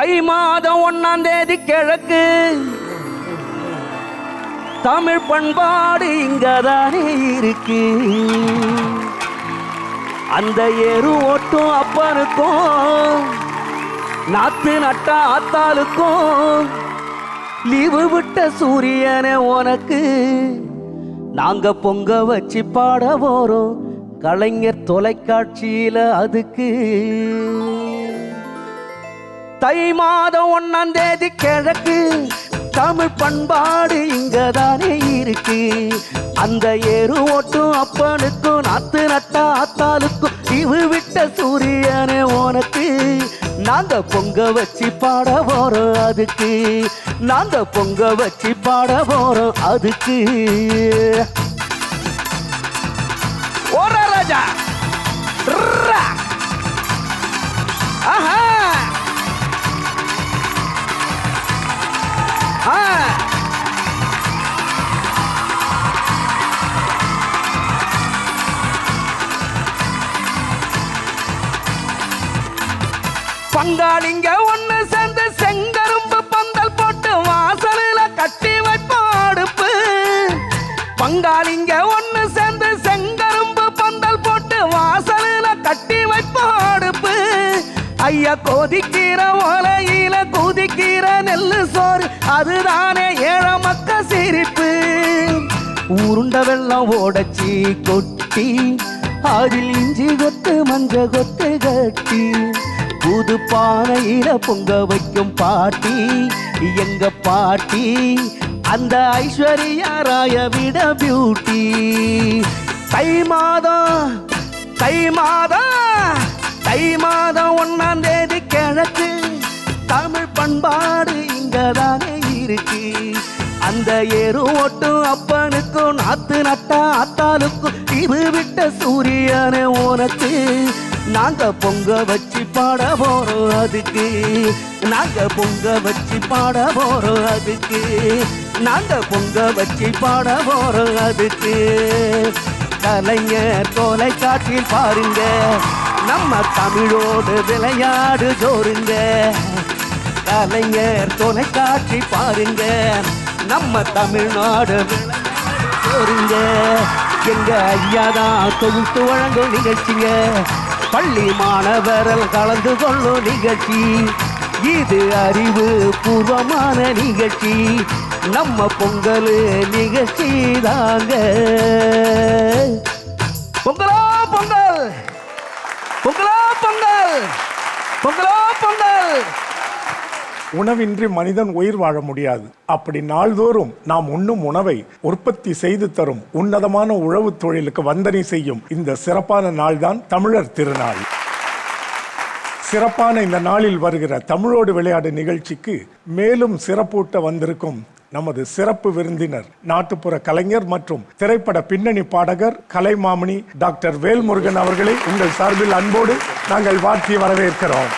தை மாதம் ஒன்னாம் தேதி கிழக்கு. தமிழ் பண்பாடு இங்கதானே இருக்கு. அந்த எரு ஓட்டும் அப்பனுக்கும் நாத்து நட்டா ஆத்தாளுக்கும். லீவு விட்ட சூரியனை உனக்கு நாங்க பொங்க வச்சு பாட போறோம். கலைஞர் தொலைக்காட்சியில அதுக்கு. தை மாதம் ஒன்னாம் தேதி கிழக்கு. தமிழ் பண்பாடு இங்கதானே இருக்கு. அந்த ஏறு ஓட்டும் அப்பனுக்கும் நாத்து நட்டா ஆத்தாளுக்கும். இவு விட்ட சூரியனே உனக்கு. நாங்க பொங்க வச்சு பாட போறோம் அதுக்கு. நாங்க பொங்க வச்சு பாட போறோம் அதுக்கு. பங்காளிங்க ஒண்ணு சேர்ந்து செங்கரும்பு பந்தல் போட்டு வாசலில் கட்டி வைப்போம் அடுப்பு. பங்காளிங்க ஒண்ணு சேர்ந்து செங்கரும்பு பந்தல் போட்டு வாசலில் கட்டி வைப்போம் அடுப்பு. ஐயா கொதிக்கிற ஓலையில குதிக்கிற நெல்லு சோறு அதுதானே ஏழ மக்க சிரிப்பு. உருண்ட வெள்ளம் ஓடச்சி கொட்டி அதில் இஞ்சி கொத்து மஞ்ச கொத்து கட்டி. புது பானையில பொங்க வைக்கும் பாட்டி எங்க பாட்டி அந்த ஐஸ்வர்யா ராய விட பியூட்டி தை மாதம் தை மாதம் தை மாதம் ஒன்னாம் தேதி கிழக்கு தமிழ் பண்பாடு இங்கதானே இருக்கு. அந்த ஏறு ஓட்டும் அப்பனுக்கும் நாத்து நட்டா அத்தாளுக்கும் இவு விட்ட சூரியனே உனக்கு. நாங்க பொங்க வச்சு பாட போறோம் அதுக்கு. நாங்க பொங்க வச்சு பாட போறோம் அதுக்கு. நாங்க பொங்க வச்சு பாட போறோம் அதுக்கு. கலைஞர் தொலைக்காட்சியில் பாருங்க. நம்ம தமிழோடு விளையாடு ஜோருங்க. கலைஞர் தொலைக்காட்சி பாருங்க. நம்ம தமிழ்நாடு போறீங்க ஜோருங்க எங்க ஐயாதான் தொகுத்து வழங்கும் நிகழ்ச்சிங்க. பள்ளி மாணவரல் கலந்து கொள்ளும் நிகழ்ச்சி. இது அறிவு பூர்வமான நிகழ்ச்சி. நம்ம பொங்கல் நிகழ்ச்சி தாங்க. பொங்கலோ பொங்கல். பொங்கலோ பொங்கல். பொங்கலோ பொங்கல். உணவின்றி மனிதன் உயிர் வாழ முடியாது. அப்படி நாள்தோறும் நாம் உண்ணும் உணவை உற்பத்தி செய்து தரும் உன்னதமான உழவு தொழிலுக்கு வந்தனை செய்யும் இந்த சிறப்பான நாள்தான் தமிழர் திருநாள். சிறப்பான இந்த நாளில் வருகிற தமிழோடு விளையாடு நிகழ்ச்சிக்கு மேலும் சிறப்பூட்ட வந்திருக்கும் நமது சிறப்பு விருந்தினர் நாட்டுப்புற கலைஞர் மற்றும் திரைப்பட பின்னணி பாடகர் கலைமாமணி டாக்டர் வேல்முருகன் அவர்களை உங்கள் சார்பில் அன்போடு நாங்கள் வாழ்த்தி வரவேற்கிறோம்.